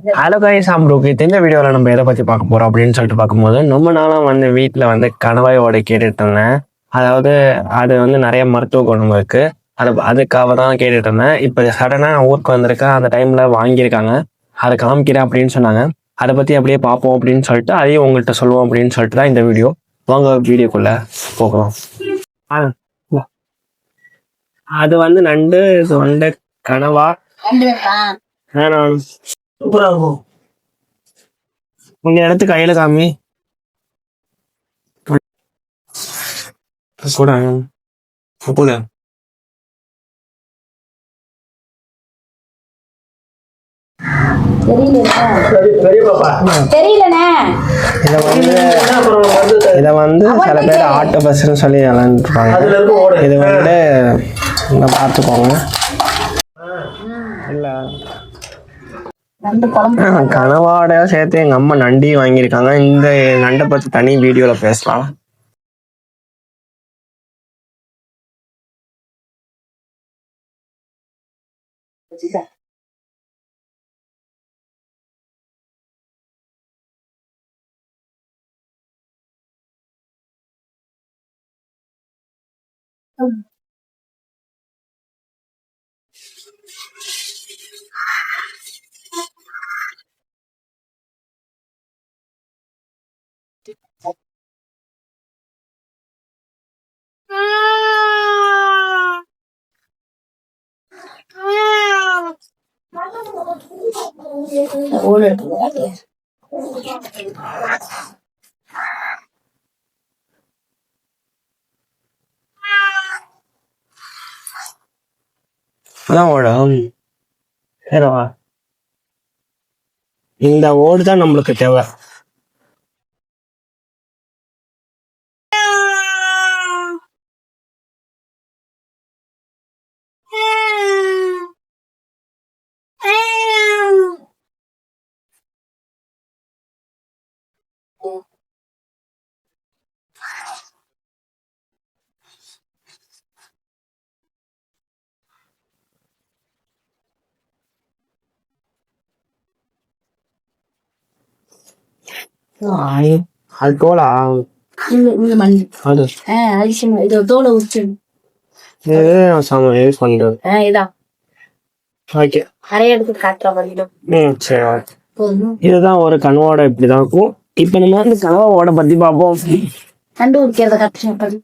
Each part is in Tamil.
ஹலோ கைஸ் ஆம்ரோக்கு இந்த வீடியோவில் நம்ம எதை பற்றி பார்க்க போகிறோம் அப்படின்னு சொல்லிட்டு பார்க்கும்போது ரொம்ப நாளாக வந்து வீட்டில் வந்து கணவாயோட கேட்டுட்டு இருந்தேன் அதாவது அது வந்து நிறைய மருத்துவ குணம் இருக்கு. அது அதுக்காக தான் கேட்டுட்டு இருந்தேன் இப்போ சடனாக நான் ஊருக்கு வந்திருக்கேன் அந்த டைமில் வாங்கியிருக்காங்க. அதை காமிக்கிறேன் அப்படின்னு சொன்னாங்க. அதை பற்றி அப்படியே பார்ப்போம் அப்படின்னு சொல்லிட்டு அதையும் உங்கள்கிட்ட சொல்லுவோம் அப்படின்னு சொல்லிட்டு தான் இந்த வீடியோ. வாங்க வீடியோக்குள்ளே போகலாம். ஆ. அது வந்து நண்டு வந்து கனவா? சூப்பரா இருக்கும் உங்க இடத்து கையில காமி கூட. தெரியலண்ணே. இதை வந்து இதை வந்து சில பேர் ஆட்டோ பஸ்ன்னு சொல்லி விளாண்டுருப்பாங்க இது வந்து பார்த்துக்கோங்க. கனவாட சேர்த்து எங்க அம்மா நண்டி வாங்கியிருக்காங்க. இந்த நண்டை பத்தி தனி வீடியோல பேசலாம். அதான் ஓடும் ஏறவா இந்த ஓடு தான் நம்மளுக்கு தேவை. அது தோலா இந்த இந்த மண் அது ஆ அரிசி மண். இது தோலை உரிச்சு இது சம யூஸ் பண்றது ஆ இதான் ஓகே நிறைய எடுத்து காட்டுற வரைக்கும் ம் சரி ஓகே இதுதான் ஒரு கனவோட இப்படிதான் இருக்கும் இப்போ நம்ம வந்து கனவோட பத்தி பார்ப்போம் கட்டு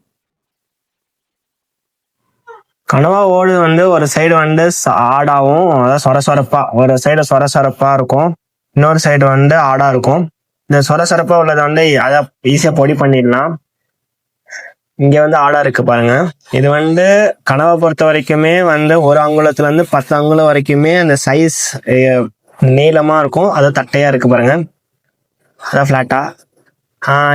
கனவா ஓடு வந்து ஒரு சைடு வந்து ஆடாவும் அதாவது சொர சொரப்பா ஒரு சைடு சொர சொரப்பா இருக்கும் இன்னொரு சைடு வந்து ஆடா இருக்கும் இந்த சொர சொரப்பா உள்ளதை வந்து அதை ஈஸியா பொடி பண்ணிடலாம். இங்க வந்து ஆடா இருக்கு பாருங்க. இது வந்து கனவை பொறுத்த வரைக்குமே வந்து ஒரு அங்குலத்துல இருந்து பத்து அங்குலம் வரைக்குமே அந்த சைஸ் நீளமா இருக்கும். அது தட்டையா இருக்கு பாருங்க. அதான் ஃபிளாட்டா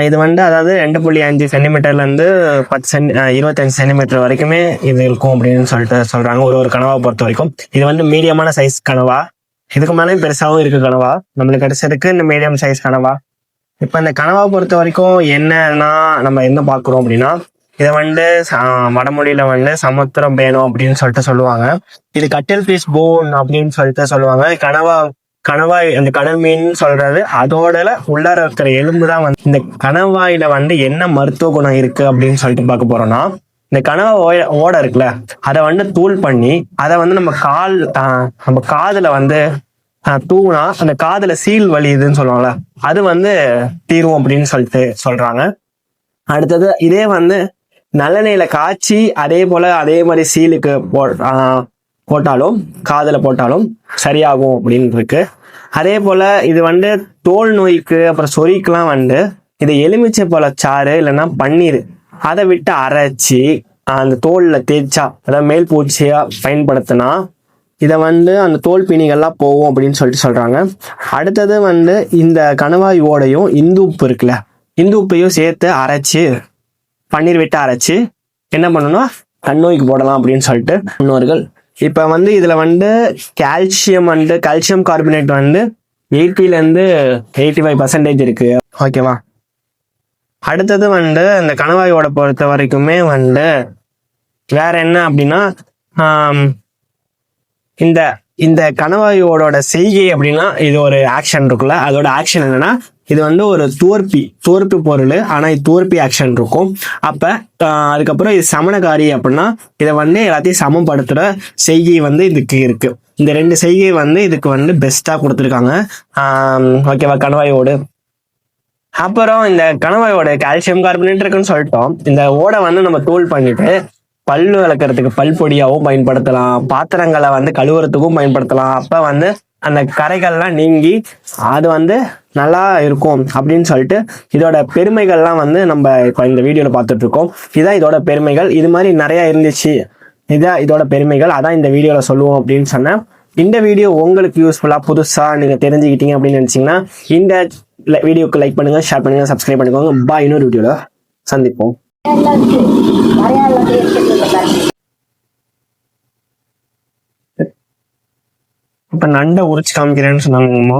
இது வந்து அதாவது ரெண்டு புள்ளி அஞ்சு சென்டிமீட்டர்லேருந்து பத்து சென்டி இருபத்தஞ்சு சென்டிமீட்டர் வரைக்குமே இது இருக்கும் அப்படின்னு சொல்லிட்டு சொல்கிறாங்க ஒரு ஒரு கனவை பொறுத்த வரைக்கும். இது வந்து மீடியமான சைஸ் கனவா? இதுக்கு மேலேயும் பெருசாகவும் இருக்கு கனவா. நம்மளுக்கு கிடைச்சிருக்கு இந்த மீடியம் சைஸ் கனவா. இப்போ இந்த கனவா பொறுத்த வரைக்கும் என்னன்னா நம்ம என்ன பார்க்குறோம் அப்படின்னா இதை வந்து ச- வடமொழியில வந்து சமுத்திரம் வேணும் அப்படின்னு சொல்லிட்டு சொல்லுவாங்க. இது கட்டில் பீஸ் போன் அப்படின்னு சொல்லிட்டு சொல்லுவாங்க. கனவா கனவாய் அந்த கடல் மீன் சொல்றது அதோட உள்ளார இருக்கிற எலும்பு தான் வந்து இந்த கணவாயில வந்து என்ன மருத்துவ குணம் இருக்கு அப்படின்னு சொல்லிட்டு பார்க்க போறோம்னா இந்த கனவா ஓட இருக்குல்ல அதை வந்து தூள் பண்ணி அதை வந்து நம்ம கால் நம்ம காதுல வந்து ஆஹ், தூவுனா அந்த காதுல சீல் வலியுதுன்னு சொல்லுவாங்கல்ல அது வந்து தீரும் அப்படின்னு சொல்லிட்டு சொல்றாங்க. அடுத்தது இதே வந்து நல்லெண்ணெயில காய்ச்சி அதே போல அதே மாதிரி சீலுக்கு போ போட்டாலும் காதுல போட்டாலும் சரியாகும் அப்படின்னு இருக்கு. அதே போல இது வந்து தோல் நோய்க்கு அப்புறம் சொறிக்கெல்லாம் வந்து இது எலுமிச்சை பழச்சாறு இல்லைன்னா பன்னீர் அதை விட்டு அரைச்சி அந்த தோலில் தேய்ச்சா அதாவது மேல் பூச்சியாக பயன்படுத்தினா இதை வந்து அந்த தோல் பிணிகள்லாம் போகும் அப்படின்னு சொல்லிட்டு சொல்கிறாங்க அடுத்தது வந்து இந்த கணவாய் ஓடையும் இந்து உப்பு இருக்குல்ல இந்து உப்பையும் சேர்த்து அரைச்சி பன்னீர் விட்டு அரைச்சு என்ன பண்ணணும்னா கண்ணோய்க்கு போடலாம் அப்படின்னு சொல்லிட்டு முன்னோர்கள். இப்போ வந்து இதில் வந்து கால்சியம் வந்து கால்சியம் கார்பனேட் வந்து எயிட்டிலேருந்து எயிட்டி ஃபைவ் பர்சன்டேஜ் இருக்குது ஓகேவா அடுத்தது வந்து இந்த கணவாயோட பொறுத்த வரைக்குமே வந்து வேற என்ன அப்படின்னா இந்த இந்த கணவாயோட செய்கை அப்படின்னா இது ஒரு ஆக்ஷன் இருக்குல்ல? அதோட ஆக்ஷன் என்னன்னா இது வந்து ஒரு தோற்பி தோற்பி பொருள். ஆனால் இது தோற்பி ஆக்ஷன் இருக்கும். அப்போ அதுக்கப்புறம் இது சமணகாரி அப்படின்னா இதை வந்து எல்லாத்தையும் சமப்படுத்துகிற செய்கை வந்து இதுக்கு இருக்கு. இந்த ரெண்டு செய்கை வந்து இதுக்கு வந்து பெஸ்ட்டாக கொடுத்துருக்காங்க. ஓகேவா கணவாயோடு. அப்புறம் இந்த கணவாயோட கால்சியம் கார்பனேட் இருக்குன்னு சொல்லிட்டோம். இந்த ஓடை வந்து நம்ம தூள் பண்ணிட்டு பல் விளக்குறதுக்கு பல் பொடியாவும் பயன்படுத்தலாம். பாத்திரங்களை வந்து கழுவுறதுக்கும் பயன்படுத்தலாம். அப்ப வந்து அந்த கரைகள்லாம் நீங்கி அது வந்து நல்லா இருக்கும் அப்படின்னு சொல்லிட்டு இதோட பெருமைகள்லாம் வந்து நம்ம இப்போ இந்த வீடியோல பார்த்துட்டு இருக்கோம் இதான் இதோட பெருமைகள். இது மாதிரி நிறைய இருந்துச்சு. இதான் இதோட பெருமைகள். அதான் இந்த வீடியோல சொல்லுவோம் அப்படின்னு சொன்னேன். இந்த வீடியோ உங்களுக்கு யூஸ்ஃபுல்லா புதுசா நீங்க தெரிஞ்சுக்கிட்டீங்க அப்படின்னு நினைச்சீங்கன்னா இந்த வீடியோக்கு லைக் பண்ணுங்க ஷேர் பண்ணுங்க சப்ஸ்கிரைப் பண்ணிக்கோங்க. பாய் இன்னொரு வீடியோல சந்திப்போம். இப்போ நண்டை உரிச்சு காமிக்கிறேன்னு சொன்னாங்கம்மா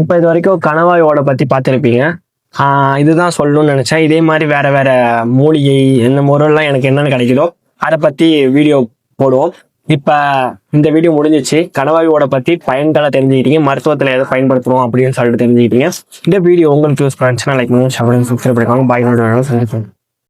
இப்போ இது வரைக்கும் கணவாயோட பற்றி பார்த்துருப்பீங்க. இதுதான் சொல்லணும்னு நினச்சேன். இதே மாதிரி வேற வேற மூலிகை இந்த முறையெல்லாம் எனக்கு என்னென்னு கிடைக்குதோ அதை பற்றி வீடியோ போடுவோம். இப்போ இந்த வீடியோ முடிஞ்சிச்சு. கணவாயோட பற்றி பயன்களை தெரிஞ்சுக்கிட்டீங்க. மருத்துவத்தில் எதை பயன்படுத்துவோம் அப்படின்னு சொல்லிட்டு தெரிஞ்சுக்கிட்டீங்க. இந்த வீடியோ உங்களுக்கு யூஸ் பண்ணுச்சுன்னா லைக் பண்ணுங்க சப்ஸ்கிரைப் பண்ணிக்கோங்க. பாய்